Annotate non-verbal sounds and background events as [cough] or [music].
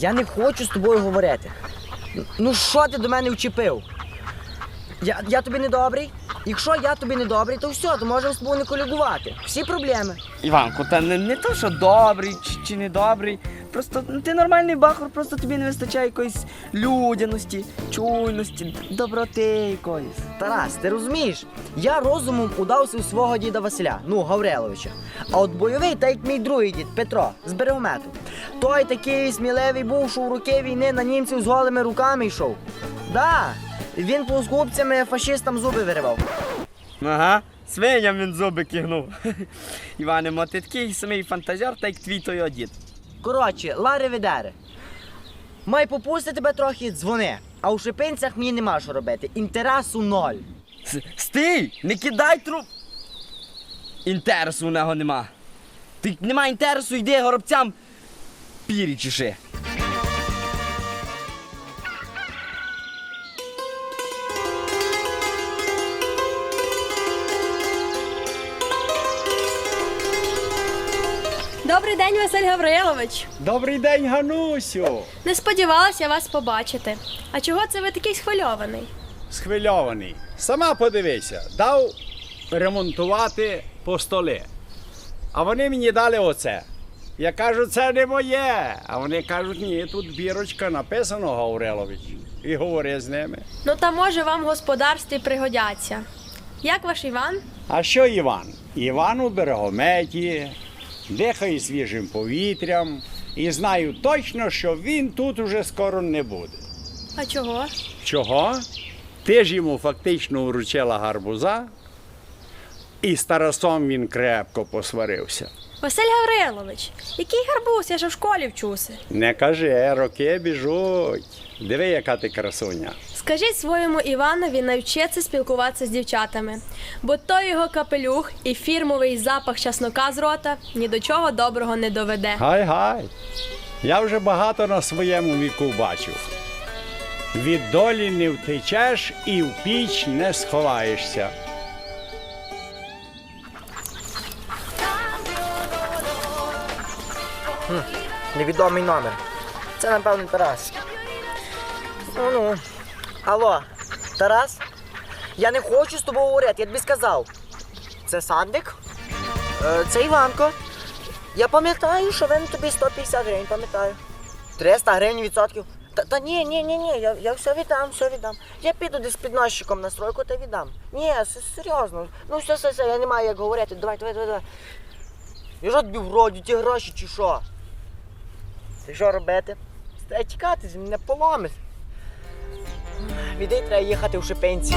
Я не хочу з тобою говорити. Ну що ти до мене вчепив? Я, я тобі не добрий? Якщо я тобі не добрий, то все, то можемо з тобою не колігувати. Всі проблеми. Іванку, та не, не то, що добрий чи, чи не добрий. Просто ну, ти нормальний бахор, просто тобі не вистачає якоїсь людяності, чуйності, доброти якоїсь. Тарас, ти розумієш? Я розумом удався у свого діда Василя, ну Гавриловича. А от бойовий, так як мій другий дід Петро з берегомету. Той такий сміливий був, що у роки війни на німців з голими руками йшов. Да, він плоскопцями фашистам зуби виривав. Ага, свиням він зуби кигнув. [laughs] Іване, мо ти такий самий фантазер, так як твій той одід. Коротше, лари Ведере. Май попусти тебе трохи, дзвони. А у шипинцях мені нема що робити. Інтересу ноль. С- Стій! Не кидай труп! Інтересу у нього нема. Ти нема інтересу, йди горобцям пірі чеши. Добрий день, Василь Гаврилович. Добрий день, Ганусю. Не сподівалася вас побачити. А чого це ви такий схвильований? Схвильований. Сама подивися, дав ремонтувати по столі. А вони мені дали оце. Я кажу, це не моє. А вони кажуть, ні, тут бірочка написано Гаврилович. І говори з ними. Ну та може вам в господарстві пригодяться. Як ваш Іван? А що Іван? Іван у берегометі, дихає свіжим повітрям і знаю точно, що він тут уже скоро не буде. А чого? Чого? Ти ж йому фактично вручила гарбуза, і з Тарасом він крепко посварився. Василь Гаврилович, який гарбуз, я ж в школі вчуся. Не кажи, роки біжуть. Диви, яка ти красуня. Скажіть своєму Іванові навчитися спілкуватися з дівчатами, бо той його капелюх і фірмовий запах часнока з рота ні до чого доброго не доведе. Гай-гай. Я вже багато на своєму віку бачив. Від долі не втечеш і в піч не сховаєшся. Невідомий номер. Це, напевно, Тарас. Ну ну. Алло, Тарас? Я не хочу з тобою говорити, я тобі сказав. Це Сандик? Е, це Іванко. Я пам'ятаю, що він тобі 150 гривень, пам'ятаю. 300 гривень відсотків. Та, та ні, ні, ні, ні, я, я все віддам, все віддам. Я піду десь під носчиком на стройку та віддам. Ні, серйозно. Ну все, все, все, я не маю як говорити. Давай, давай, давай, давай. Я ж тобі вроді ті гроші чи що? Ти що робити? Треба тікати, мене поломить. Відей треба їхати в шипенці.